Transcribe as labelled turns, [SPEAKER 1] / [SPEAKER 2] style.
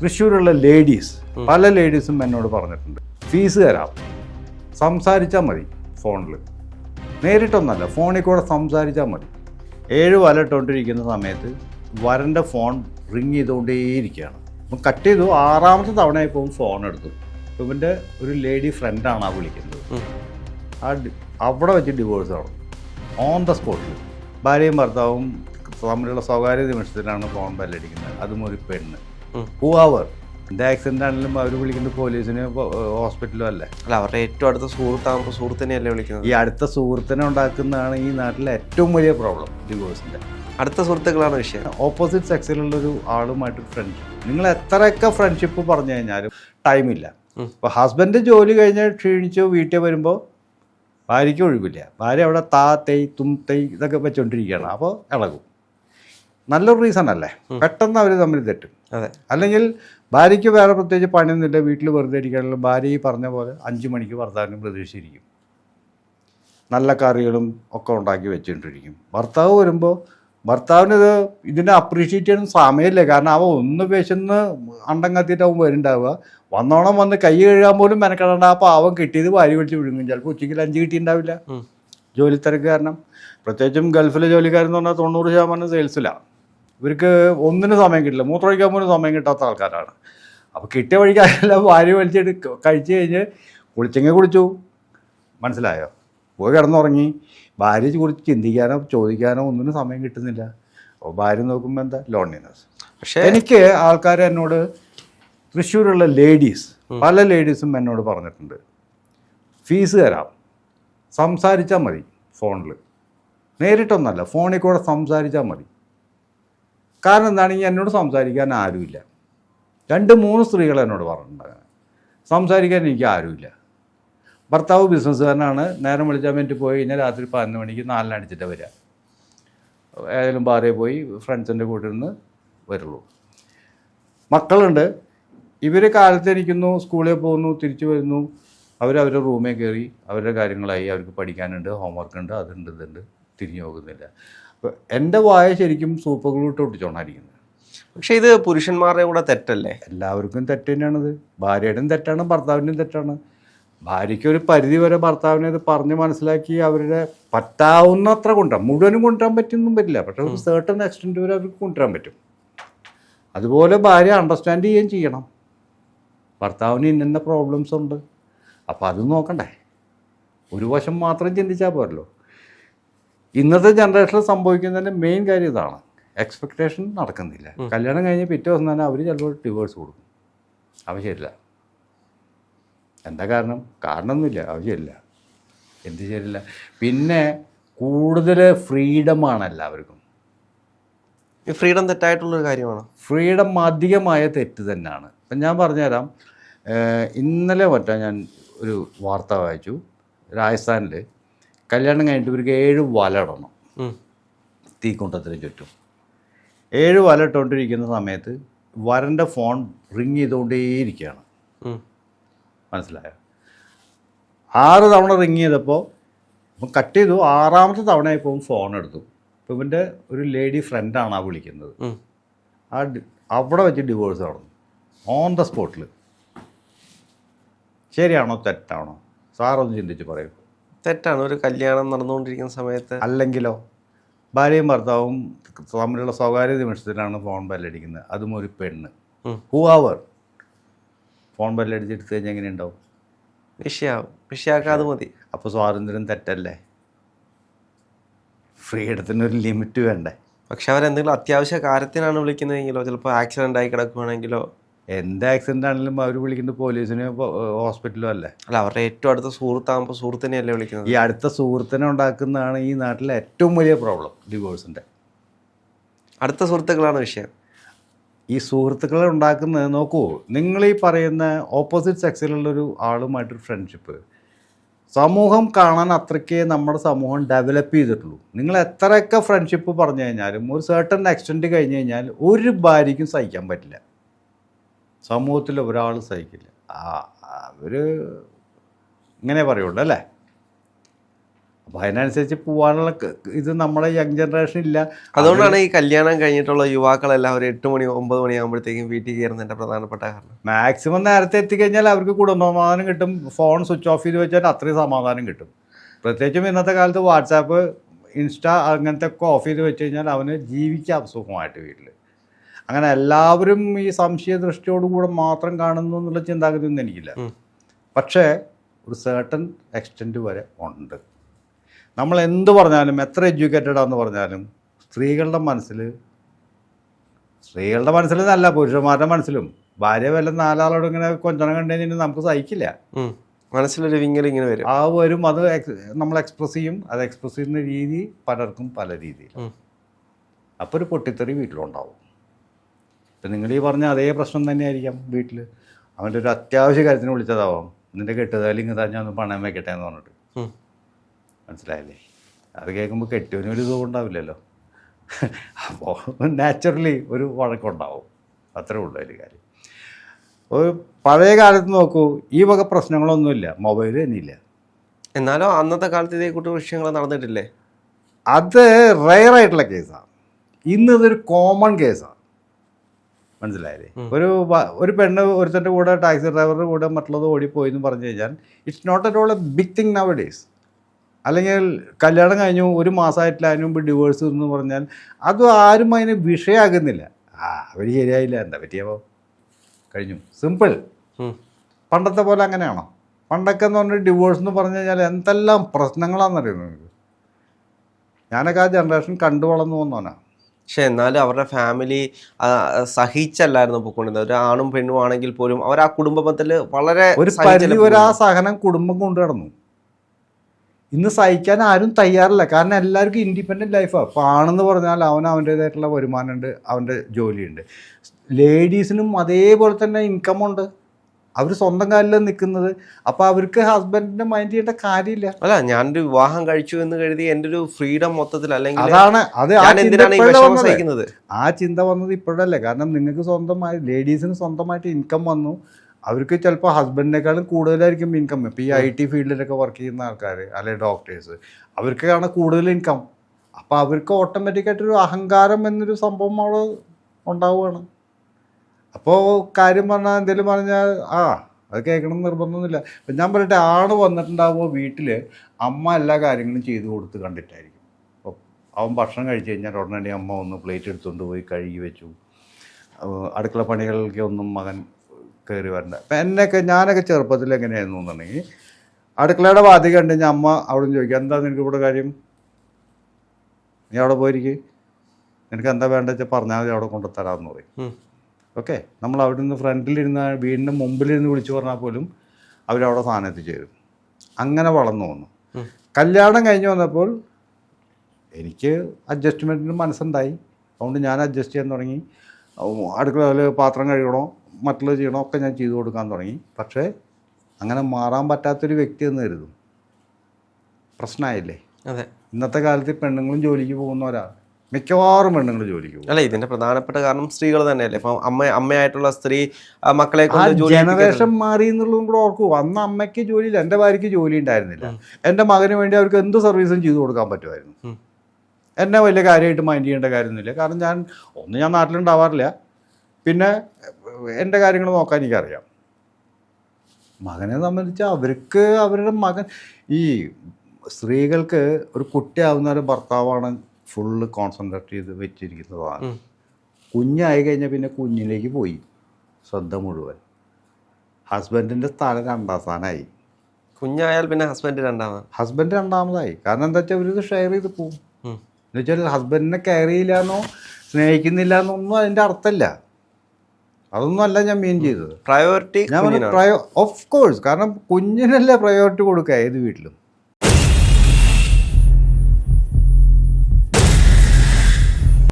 [SPEAKER 1] തൃശ്ശൂരുള്ള ladies പല ലേഡീസും എന്നോട് പറഞ്ഞിട്ടുണ്ട്. ഫീസ് തരാം സംസാരിച്ചാൽ മതി ഫോണിൽ നേരിട്ടൊന്നല്ല ഫോണിൽ കൂടെ സംസാരിച്ചാൽ മതി. ഏഴ് വല ഇട്ടുകൊണ്ടിരിക്കുന്ന സമയത്ത് വരന്റെ ഫോൺ റിങ് ചെയ്തുകൊണ്ടേയിരിക്കുകയാണ് അപ്പം കട്ട് ചെയ്തു ആറാമത്തെ തവണയായപ്പോൾ ഫോൺ എടുത്തു. ഇവന്റെ ഒരു ലേഡി ഫ്രണ്ടാണ് ആ വിളിക്കുന്നത്. ആ അവിടെ വെച്ച് ഡിവോഴ്സ് ആണ് ഓൺ ദ സ്പോട്ടിൽ ഭാര്യയും ഭർത്താവും തമ്മിലുള്ള സ്വകാര്യ നിമിഷത്തിലാണ് ഫോൺ ബെല്ലടിക്കുന്നത്. അതും ഒരു പെണ്ണ്.
[SPEAKER 2] ഉം.
[SPEAKER 1] എന്റെ ആക്സിഡന്റ് ആണെങ്കിലും അവർ വിളിക്കുന്നത് പോലീസിന് ഹോസ്പിറ്റലും അല്ലേ?
[SPEAKER 2] അല്ല അവരുടെ ഏറ്റവും അടുത്ത സുഹൃത്താകുമ്പോൾ സുഹൃത്തിനെയല്ലേ വിളിക്കുന്നത്?
[SPEAKER 1] ഈ അടുത്ത സുഹൃത്തിനെ ഉണ്ടാക്കുന്നതാണ് ഈ നാട്ടിലെ ഏറ്റവും വലിയ പ്രോബ്ലം ഡിവോഴ്സിന്റെ
[SPEAKER 2] അടുത്ത സുഹൃത്തുക്കളാണ് വിഷയം.
[SPEAKER 1] ഓപ്പോസിറ്റ് സെക്സിലുള്ള ഒരു ആളുമായിട്ട് ഫ്രണ്ട്ഷിപ്പ് നിങ്ങൾ എത്രയൊക്കെ ഫ്രണ്ട്ഷിപ്പ് പറഞ്ഞു കഴിഞ്ഞാലും ടൈമില്ല
[SPEAKER 2] ഉം.
[SPEAKER 1] ഇപ്പോൾ ഹസ്ബൻഡ് ജോലി കഴിഞ്ഞ് ക്ഷീണിച്ചു വീട്ടിൽ വരുമ്പോൾ ഭാര്യയ്ക്ക് ഒഴിവില്ല. ഭാര്യ അവിടെ താ തെയ് തും തെയ് ഇതൊക്കെ വെച്ചോണ്ടിരിക്കുകയാണ്. അപ്പോൾ ഇളകും. നല്ലൊരു റീസൺ അല്ലേ പെട്ടെന്ന് അവർ തമ്മിൽ തെറ്റും.
[SPEAKER 2] അതെ.
[SPEAKER 1] അല്ലെങ്കിൽ ഭാര്യയ്ക്ക് വേറെ പ്രത്യേകിച്ച് പണിയൊന്നുമില്ല വീട്ടിൽ വെറുതെ ഇരിക്കാനുള്ള ഭാര്യ ഈ പറഞ്ഞ പോലെ അഞ്ച് മണിക്ക് ഭർത്താവിനും പ്രതീക്ഷിച്ചിരിക്കും. നല്ല കറികളും ഒക്കെ ഉണ്ടാക്കി വെച്ചുകൊണ്ടിരിക്കും ഭർത്താവ് വരുമ്പോൾ ഭർത്താവിന് ഇത് ഇതിനെ അപ്രീഷിയേറ്റ് ചെയ്യാൻ സമയമില്ല. കാരണം അവ ഒന്ന് വിശന്ന് അണ്ടം കത്തിയിട്ട് അവൻ വരുന്നുണ്ടാവുക. വന്നോണം വന്ന് കൈ കഴുകാൻ പോലും മെനക്കെടേണ്ട അപ്പോൾ അവൻ കിട്ടിയത് ഭാര്യ വിളിച്ച് വിഴുങ്ങും. ചിലപ്പോൾ ഉച്ചയ്ക്ക് ലഞ്ച് കിട്ടിയിട്ടുണ്ടാവില്ല. ജോലി തിരക്ക് കാരണം. പ്രത്യേകിച്ചും ഗൾഫിലെ ജോലിക്കാരെന്ന് പറഞ്ഞാൽ തൊണ്ണൂറ് ശതമാനം സെയിൽസിലാണ് ഇവർക്ക് ഒന്നിനും സമയം കിട്ടില്ല. മൂത്രമൊഴിക്കാൻ പോലും സമയം കിട്ടാത്ത ആൾക്കാരാണ്. അപ്പോൾ കിട്ടിയ വഴിക്കെല്ലാം ഭാര്യ വലിച്ചിട്ട് കഴിച്ചു കഴിച്ച് കഴിഞ്ഞ് കുളിച്ചെങ്കിൽ കുളിച്ചു. മനസ്സിലായോ? പോയി കിടന്നുറങ്ങി. ഭാര്യ കുറിച്ച് ചിന്തിക്കാനോ ചോദിക്കാനോ ഒന്നിനും സമയം കിട്ടുന്നില്ല. അപ്പോൾ ഭാര്യ നോക്കുമ്പോൾ എന്താ? ലോൺലിനെസ്
[SPEAKER 2] പക്ഷേ
[SPEAKER 1] എനിക്ക് ആൾക്കാർ എന്നോട് തൃശ്ശൂരുള്ള ലേഡീസ് പല ലേഡീസും എന്നോട് പറഞ്ഞിട്ടുണ്ട്. ഫീസ് തരാം സംസാരിച്ചാൽ മതി ഫോണിൽ നേരിട്ടൊന്നല്ല ഫോണിൽ കൂടെ സംസാരിച്ചാൽ മതി. കാരണം എന്താണെങ്കിൽ എന്നോട് സംസാരിക്കാൻ ആരുമില്ല. രണ്ട് മൂന്ന് സ്ത്രീകൾ എന്നോട് പറഞ്ഞിട്ടുണ്ടാകാൻ സംസാരിക്കാൻ എനിക്ക് ആരുമില്ല. ഭർത്താവ് ബിസിനസ്സുകാരനാണ്. നേരം വിളിച്ചാൽ വേണ്ടി പോയി കഴിഞ്ഞാൽ രാത്രി പതിനൊന്ന് മണിക്ക് നാലിന് അടിച്ചിട്ട് വരിക. ഏതെങ്കിലും ബാറിൽ പോയി ഫ്രണ്ട്സിന്റെ കൂട്ടിൽ നിന്ന് വരുള്ളൂ. മക്കളുണ്ട്. ഇവർ കാലത്ത് എനിക്കുന്നു സ്കൂളിൽ പോകുന്നു തിരിച്ചു വരുന്നു. അവർ അവരുടെ റൂമിൽ കയറി അവരുടെ കാര്യങ്ങളായി അവർക്ക് പഠിക്കാനുണ്ട് ഹോംവർക്ക് ഉണ്ട് അതുണ്ട് ഇതുണ്ട് തിരിഞ്ഞു പോകുന്നില്ല എന്റെ വായ ശരിക്കും സൂപ്പർ ഗ്ലൂട്ട് ഒട്ടിച്ചോണ്ടായിരിക്കുന്നത്.
[SPEAKER 2] പക്ഷേ ഇത് പുരുഷന്മാരുടെ കൂടെ തെറ്റല്ലേ?
[SPEAKER 1] എല്ലാവർക്കും തെറ്റ് തന്നെയാണത്. ഭാര്യയുടെയും തെറ്റാണ് ഭർത്താവിന്റെയും തെറ്റാണ്. ഭാര്യയ്ക്ക് ഒരു പരിധി വരെ ഭർത്താവിനെ ഇത് പറഞ്ഞ് മനസ്സിലാക്കി അവരുടെ പറ്റാവുന്നത്ര കൊണ്ടുവരാം മുഴുവനും കൊണ്ടുവരാൻ പറ്റുന്നൊന്നും പറ്റില്ല പക്ഷേ ഒരു സേർട്ടൺ എക്സ്റ്റെന്റ് വരെ അവർക്ക് കൊണ്ടുവരാൻ പറ്റും. അതുപോലെ ഭാര്യ അണ്ടർസ്റ്റാൻഡ് ചെയ്യുകയും ചെയ്യണം. ഭർത്താവിന് ഇന്ന പ്രോബ്ലംസ് ഉണ്ട്. അപ്പോൾ അത് നോക്കണ്ടേ? ഒരു വശം മാത്രം ചിന്തിച്ചാൽ പോരല്ലോ. ഇന്നത്തെ ജനറേഷനിൽ സംഭവിക്കുന്നതിന്റെ മെയിൻ കാര്യം ഇതാണ്. എക്സ്പെക്റ്റേഷൻ നടക്കുന്നില്ല. കല്യാണം കഴിഞ്ഞ് പിറ്റേ ദിവസം തന്നെ അവർ ചിലപ്പോൾ ഡിവോഴ്സ് കൊടുക്കും. ആവശ്യമില്ല എന്താ കാരണം? കാരണമൊന്നുമില്ല. ആവശ്യമില്ല എന്ത് ശരിയില്ല? പിന്നെ കൂടുതൽ ഫ്രീഡമാണ് എല്ലാവർക്കും.
[SPEAKER 2] ഈ ഫ്രീഡം തെറ്റായിട്ടുള്ളൊരു കാര്യമാണ്.
[SPEAKER 1] ഫ്രീഡം അധികമായ തെറ്റ് തന്നെയാണ്. ഇപ്പം ഞാൻ പറഞ്ഞുതരാം. ഇന്നലെ മറ്റാ ഞാൻ ഒരു വാർത്ത വായിച്ചു. രാജസ്ഥാനിൽ കല്യാണം കഴിഞ്ഞിട്ട് ഇവർക്ക് ഏഴ് വല ഇടണം.
[SPEAKER 2] ഉം.
[SPEAKER 1] തീക്കുണ്ടത്തിന് ചുറ്റും. ഏഴ് വല ഇട്ടുകൊണ്ടിരിക്കുന്ന സമയത്ത് വരന്റെ ഫോൺ റിങ് ചെയ്തുകൊണ്ടേയിരിക്കുകയാണ്. മനസ്സിലായോ? ആറ് തവണ റിങ് ചെയ്തപ്പോൾ കട്ട് ചെയ്തു. ആറാമത്തെ തവണയായപ്പോൾ ഫോൺ എടുത്തു. അപ്പോൾ ഇവന്റെ ഒരു ലേഡി ഫ്രണ്ടാണ് ആ വിളിക്കുന്നത്. ആ അവിടെ വെച്ച് ഡിവോഴ്സ് നടന്നു. ഓൺ ദ സ്പോട്ടിൽ ശരിയാണോ തെറ്റാണോ? സാറൊന്ന് ചിന്തിച്ച് പറയൂ.
[SPEAKER 2] തെറ്റാണ്. ഒരു കല്യാണം നടന്നുകൊണ്ടിരിക്കുന്ന സമയത്ത്.
[SPEAKER 1] അല്ലെങ്കിലോ ഭാര്യയും ഭർത്താവും തമ്മിലുള്ള സ്വകാര്യ നിമിഷത്തിലാണ് ഫോൺ ബെല്ലടിക്കുന്നത്. അതും ഒരു പെണ്ണ്.
[SPEAKER 2] ഹൂ
[SPEAKER 1] അവർ ഫോൺ ബെല്ലടിച്ചെടുത്ത് കഴിഞ്ഞാൽ എങ്ങനെ ഉണ്ടാവും
[SPEAKER 2] വിഷയാവും. വിഷയാക്കാതെ മതി.
[SPEAKER 1] അപ്പോൾ സ്വാതന്ത്ര്യം തെറ്റല്ലേ? ഫ്രീഡത്തിനൊരു ലിമിറ്റ് വേണ്ടേ?
[SPEAKER 2] പക്ഷെ അവരെന്തെങ്കിലും അത്യാവശ്യ കാര്യത്തിനാണ് വിളിക്കുന്നതെങ്കിലോ ചിലപ്പോൾ ആക്സിഡന്റ് ആയി കിടക്കുകയാണെങ്കിലോ
[SPEAKER 1] എന്ത് ആക്സിഡന്റ് ആണെങ്കിലും അവർ വിളിക്കുന്നത് പോലീസിന് ഹോസ്പിറ്റലോ അല്ലേ?
[SPEAKER 2] അല്ല അവരുടെ ഏറ്റവും അടുത്ത സുഹൃത്താകുമ്പോൾ സുഹൃത്തിനെയല്ലേ വിളിക്കുന്നത്?
[SPEAKER 1] ഈ അടുത്ത സുഹൃത്തിനെ ഉണ്ടാക്കുന്നതാണ് ഈ നാട്ടിലെ ഏറ്റവും വലിയ പ്രോബ്ലം ഡിവോഴ്സിന്റെ
[SPEAKER 2] അടുത്ത സുഹൃത്തുക്കളാണ് വിഷയം.
[SPEAKER 1] ഈ സുഹൃത്തുക്കളെ ഉണ്ടാക്കുന്നത് നോക്കൂ നിങ്ങൾ ഈ പറയുന്ന ഓപ്പോസിറ്റ് സെക്സിലുള്ളൊരു ആളുമായിട്ടൊരു ഫ്രണ്ട്ഷിപ്പ് സമൂഹം കാണാൻ അത്രയ്ക്കേ നമ്മുടെ സമൂഹം ഡെവലപ്പ് ചെയ്തിട്ടുള്ളൂ. നിങ്ങൾ എത്രയൊക്കെ ഫ്രണ്ട്ഷിപ്പ് പറഞ്ഞു കഴിഞ്ഞാലും ഒരു സർട്ടൺ എക്സ്റ്റെന്റ് കഴിഞ്ഞ് കഴിഞ്ഞാൽ ഒരു ഭാര്യയ്ക്കും സഹിക്കാൻ പറ്റില്ല. സമൂഹത്തിൽ ഒരാൾ സഹിക്കില്ല. അവർ ഇങ്ങനെ പറയുള്ളൂ അല്ലേ? അപ്പോൾ അതിനനുസരിച്ച് പോകാനുള്ള ഇത് നമ്മുടെ യങ് ജനറേഷൻ ഇല്ല.
[SPEAKER 2] അതുകൊണ്ടാണ് ഈ കല്യാണം കഴിഞ്ഞിട്ടുള്ള യുവാക്കളെല്ലാം ഒരു എട്ട് മണി ഒമ്പത് മണിയാകുമ്പോഴത്തേക്കും വീട്ടിൽ കയറുന്നതിന്റെ പ്രധാനപ്പെട്ട കാരണം.
[SPEAKER 1] മാക്സിമം നേരത്തെ എത്തിക്കഴിഞ്ഞാൽ അവർക്ക് കുടുംബമാനം കിട്ടും. ഫോൺ സ്വിച്ച് ഓഫ് ചെയ്ത് വെച്ചാൽ അത്രയും സമാധാനം കിട്ടും. പ്രത്യേകിച്ചും ഇന്നത്തെ കാലത്ത് വാട്സാപ്പ് ഇൻസ്റ്റ അങ്ങനത്തെ ഒക്കെ ഓഫ് ചെയ്ത് വെച്ച് കഴിഞ്ഞാൽ അവന് ജീവിക്കാം സുഖമായിട്ട് വീട്ടിൽ അങ്ങനെ എല്ലാവരും ഈ സംശയ ദൃഷ്ടിയോടുകൂടെ മാത്രം കാണുന്നു എന്നുള്ള ചിന്താഗതി ഒന്നും എനിക്കില്ല പക്ഷേ ഒരു സേർട്ടൺ എക്സ്റ്റെന്റ് വരെ ഉണ്ട്. നമ്മൾ എന്ത് പറഞ്ഞാലും എത്ര എഡ്യൂക്കേറ്റഡ് ആണെന്ന് പറഞ്ഞാലും സ്ത്രീകളുടെ മനസ്സിൽ സ്ത്രീകളുടെ മനസ്സിൽ നല്ല പുരുഷന്മാരുടെ മനസ്സിലും. ഭാര്യ വല്ല നാലാളോട് ഇങ്ങനെ കൊഞ്ചണം കണ്ടു കഴിഞ്ഞാൽ നമുക്ക് സഹിക്കില്ല.
[SPEAKER 2] മനസ്സിലൊരു വിങ്ങൽ ഇങ്ങനെ വരും.
[SPEAKER 1] ആ വരും. അത് നമ്മൾ എക്സ്പ്രസ് ചെയ്യും. അത് എക്സ്പ്രസ് ചെയ്യുന്ന രീതി പലർക്കും പല രീതിയിൽ. അപ്പോൾ ഒരു പൊട്ടിത്തെറി വീട്ടിലുണ്ടാവും. ഇപ്പം നിങ്ങൾ ഈ പറഞ്ഞ അതേ പ്രശ്നം തന്നെയായിരിക്കാം വീട്ടിൽ അവന്റെ ഒരു അത്യാവശ്യ കാര്യത്തിന് വിളിച്ചതാവാം. നിന്റെ കെട്ടുതാലും ഇങ്ങനെ തന്നെ ഒന്ന് പണയം വെക്കട്ടെ എന്ന് പറഞ്ഞിട്ട്. മനസ്സിലായല്ലേ? അത് കേൾക്കുമ്പോൾ കെട്ടിയവനും ഒരു സുഖം ഉണ്ടാവില്ലല്ലോ. അപ്പോൾ നാച്ചുറലി ഒരു വഴക്കുണ്ടാവും. അത്രേ ഉള്ളൂ അതിൽ കാര്യം. ഒരു പഴയ കാലത്ത് നോക്കൂ ഈ വക പ്രശ്നങ്ങളൊന്നുമില്ല. മൊബൈൽ തന്നെ ഇല്ല
[SPEAKER 2] എന്നാലും അന്നത്തെ കാലത്ത് ഇതേ കൂട്ടി വിഷയങ്ങൾ നടന്നിട്ടില്ലേ?
[SPEAKER 1] അത് റയറായിട്ടുള്ള കേസാണ് ഇന്ന് ഇതൊരു കോമൺ കേസാണ് മനസ്സിലായില്ലേ? ഒരു ഒരു പെണ്ണ് ഒരുത്തന്റെ കൂടെ ടാക്സി ഡ്രൈവറുടെ കൂടെ മറ്റുള്ളത് ഓടിപ്പോയി എന്ന് പറഞ്ഞു കഴിഞ്ഞാൽ it's not at all a big thing nowadays അല്ലെങ്കിൽ കല്യാണം കഴിഞ്ഞു ഒരു മാസമായിട്ടില്ല അതിന് മുമ്പ് ഡിവോഴ്സ് എന്ന് പറഞ്ഞാൽ അതും ആരും അതിന് വിഷയമാകുന്നില്ല ആ അവർ ശരിയായില്ല. എന്താ പറ്റിയപ്പോൾ കഴിഞ്ഞു. സിമ്പിൾ പണ്ടത്തെ പോലെ അങ്ങനെയാണോ? പണ്ടൊക്കെ എന്ന് പറഞ്ഞാൽ ഡിവോഴ്സ് എന്ന് പറഞ്ഞു കഴിഞ്ഞാൽ എന്തെല്ലാം പ്രശ്നങ്ങളാണെന്നറിയുന്നത് നിങ്ങൾക്ക് ഞാനൊക്കെ ആ ജനറേഷൻ കണ്ടു വളർന്നു വന്നവനാ.
[SPEAKER 2] പക്ഷെ എന്നാലും അവരുടെ ഫാമിലി സഹിച്ചല്ലായിരുന്നു പൊക്കൊണ്ടിരുന്നത് ഒരു ആണും പെണ്ണും ആണെങ്കിൽ പോലും അവർ ആ കുടുംബത്തിൽ വളരെ
[SPEAKER 1] ഒരു വരെ ആ സഹനം കുടുംബം കൊണ്ടു നടന്നു ഇന്ന് സഹിക്കാൻ ആരും തയ്യാറില്ല. കാരണം എല്ലാവർക്കും ഇൻഡിപെൻഡന്റ് ലൈഫാണ് അപ്പോൾ ആണെന്ന് പറഞ്ഞാൽ അവൻ അവന്റേതായിട്ടുള്ള വരുമാനമുണ്ട് അവന്റെ ജോലിയുണ്ട്. ലേഡീസിനും അതേപോലെ തന്നെ ഇൻകം ഉണ്ട്. അവർ സ്വന്തം കാലിൽ നിൽക്കുന്നത് അപ്പോൾ അവർക്ക് ഹസ്ബൻഡിനെ മൈൻഡ് ചെയ്യേണ്ട കാര്യമില്ല.
[SPEAKER 2] അല്ല ഞാനൊരു വിവാഹം കഴിച്ചു എന്ന് കരുതി എന്റെ ഒരു ഫ്രീഡം മൊത്തത്തിൽ അല്ലെങ്കിൽ
[SPEAKER 1] അതാണ് അത്
[SPEAKER 2] സഹിക്കുന്നത്?
[SPEAKER 1] ആ ചിന്ത വന്നത് ഇപ്പോഴല്ലേ. കാരണം നിങ്ങൾക്ക് സ്വന്തമായി ലേഡീസിന് സ്വന്തമായിട്ട് ഇൻകം വന്നു. അവർക്ക് ചിലപ്പോൾ ഹസ്ബൻഡിനേക്കാളും കൂടുതലായിരിക്കും ഇൻകം ഇപ്പോൾ ഈ ഐ ടി ഫീൽഡിലൊക്കെ വർക്ക് ചെയ്യുന്ന ആൾക്കാർ അല്ലെങ്കിൽ ഡോക്ടേഴ്സ് അവർക്കാണ് കൂടുതൽ ഇൻകം അപ്പോൾ അവർക്ക് ഓട്ടോമാറ്റിക്കായിട്ടൊരു അഹങ്കാരം എന്നൊരു സംഭവം അവിടെ ഉണ്ടാവുകയാണ്. അപ്പോൾ കാര്യം പറഞ്ഞാൽ എന്തെങ്കിലും പറഞ്ഞാൽ ആ അത് കേൾക്കണം നിർബന്ധമൊന്നുമില്ല. ഇപ്പം ഞാൻ പറയട്ടെ ആണ് വന്നിട്ടുണ്ടാകുമ്പോൾ വീട്ടിൽ അമ്മ എല്ലാ കാര്യങ്ങളും ചെയ്തു കൊടുത്ത് കണ്ടിട്ടായിരിക്കും. അപ്പോൾ അവൻ ഭക്ഷണം കഴിച്ച് കഴിഞ്ഞാൽ ഉടനടി അമ്മ ഒന്ന് പ്ലേറ്റ് എടുത്തുകൊണ്ട് പോയി കഴുകി വെച്ചു. അടുക്കള പണികളിലേക്ക് ഒന്നും മകൻ കയറി വരണ്ട. അപ്പം എന്നെയൊക്കെ ഞാനൊക്കെ ചെറുപ്പത്തിൽ എങ്ങനെയായിരുന്നു എന്നുണ്ടെങ്കിൽ അടുക്കളയുടെ വാതിൽ കണ്ടു കഴിഞ്ഞാൽ അമ്മ അവിടെ ചോദിക്കുക എന്താ നിനക്ക് ഇവിടെ കാര്യം? നീ അവിടെ പോയിരിക്കേ. നിനക്ക് എന്താ വേണ്ടത് വെച്ചാൽ പറഞ്ഞാൽ മതി അവിടെ കൊണ്ടുത്തരാമെന്ന് പറയും. ഓക്കെ നമ്മൾ അവിടെ നിന്ന് ഫ്രണ്ടിലിരുന്ന് വീടിന്റെ മുമ്പിലിരുന്ന് വിളിച്ചു പറഞ്ഞാൽ പോലും അവരവിടെ സാധനം എത്തിച്ചേരും. അങ്ങനെ വളർന്നു വന്നു. കല്യാണം കഴിഞ്ഞ് വന്നപ്പോൾ എനിക്ക് അഡ്ജസ്റ്റ്മെന്റിന് മനസ്സുണ്ടായി. അതുകൊണ്ട് ഞാൻ അഡ്ജസ്റ്റ് ചെയ്യാൻ തുടങ്ങി. അടുക്കളയിൽ പാത്രം കഴുകണോ മറ്റുള്ളത് ചെയ്യണോ ഒക്കെ ഞാൻ ചെയ്തു കൊടുക്കാൻ തുടങ്ങി. പക്ഷേ അങ്ങനെ മാറാൻ പറ്റാത്തൊരു വ്യക്തി എന്ന് കരുതും. പ്രശ്നമായില്ലേ?
[SPEAKER 2] അതെ.
[SPEAKER 1] ഇന്നത്തെ കാലത്ത് പെണ്ണുങ്ങളും ജോലിക്ക് പോകുന്നവരാണ് മിക്കവാറും പെണ്ണുങ്ങൾ ജോലിക്ക് പോകും.
[SPEAKER 2] അല്ല ഇതിന്റെ പ്രധാനപ്പെട്ട കാരണം സ്ത്രീകൾ തന്നെയല്ലേ. ഇപ്പം അമ്മ അമ്മയായിട്ടുള്ള സ്ത്രീ മക്കളെ
[SPEAKER 1] ജനറേഷൻ മാറി എന്നുള്ളതും കൂടെ ഓർക്കൂ. അന്ന് അമ്മയ്ക്ക് ജോലിയില്ല എന്റെ ഭാര്യയ്ക്ക് ജോലി ഉണ്ടായിരുന്നില്ല. എന്റെ മകന് വേണ്ടി അവർക്ക് എന്ത് സർവീസും ചെയ്തു കൊടുക്കാൻ പറ്റുമായിരുന്നു. എന്നെ വലിയ കാര്യമായിട്ട് മൈൻഡ് ചെയ്യേണ്ട കാര്യമൊന്നുമില്ല. കാരണം ഞാൻ ഒന്ന് ഞാൻ നാട്ടിലുണ്ടാവാറില്ല. പിന്നെ എന്റെ കാര്യങ്ങൾ നോക്കാൻ എനിക്കറിയാം. മകനെ സംബന്ധിച്ച് അവർക്ക് അവരുടെ മകൻ ഈ സ്ത്രീകൾക്ക് ഒരു കുട്ടിയാവുന്ന ഒരു ഭർത്താവാണ് ഫുള്ള് കോൺസെൻട്രേറ്റ് ചെയ്ത് വെച്ചിരിക്കുന്നതാണ്. കുഞ്ഞായി കഴിഞ്ഞാൽ പിന്നെ കുഞ്ഞിലേക്ക് പോയി ശ്രദ്ധ മുഴുവൻ. ഹസ്ബൻഡിന്റെ സ്ഥാനം രണ്ടാം സ്ഥാനമായി
[SPEAKER 2] കുഞ്ഞായാൽ പിന്നെ ഹസ്ബൻഡ് രണ്ടാമത്
[SPEAKER 1] ഹസ്ബൻഡ് രണ്ടാമതായി. കാരണം എന്താ വെച്ചാൽ ഇത് ഷെയർ ചെയ്ത് പോകും. എന്ന് വെച്ചാൽ ഹസ്ബൻഡിനെ കെയർ ചെയ്യില്ല എന്നോ സ്നേഹിക്കുന്നില്ല എന്നൊന്നും അതിന്റെ അർത്ഥമില്ല അതൊന്നും അല്ല ഞാൻ മീൻ ചെയ്തത്.
[SPEAKER 2] പ്രയോറിറ്റി
[SPEAKER 1] ഞാൻ പ്രയോ ഓഫ് കോഴ്സ് കാരണം കുഞ്ഞിനല്ലേ പ്രയോറിറ്റി കൊടുക്കുക ഏത് വീട്ടിലും.